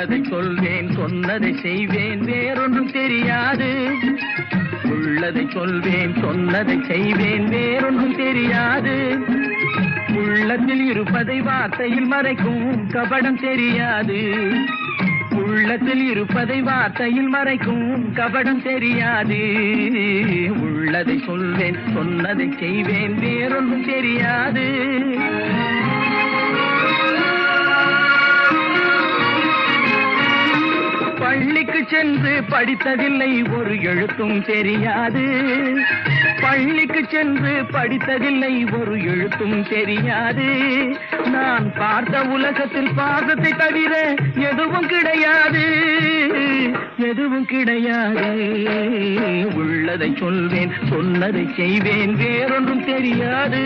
சொன்னதை சொல்வேன் சொன்னதை செய்வேன் வேறொன்றும் தெரியாது. உள்ளதை சொல்வேன் சொன்னதை செய்வேன் வேறொன்றும் தெரியாது. உள்ளத்தில் இருப்பதை வார்த்தையில் மறைக்கும் கபடம் தெரியாது. உள்ளத்தில் இருப்பதை வார்த்தையில் மறைக்கும் கபடம் தெரியாது. உள்ளதை சொல்வேன் சொன்னதை செய்வேன் வேறொன்றும் தெரியாது. பள்ளிக்கு சென்று படித்ததில்லை ஒரு எழுத்தும் தெரியாது. பள்ளிக்கு சென்று படித்ததில்லை ஒரு எழுத்தும் தெரியாது. நான் பார்த்த உலகத்தில் பாசத்தை தவிர எதுவும் கிடையாது. எதுவும் கிடையாது. உள்ளதை சொல்வேன் சொன்னதை செய்வேன் வேறொன்றும் தெரியாது.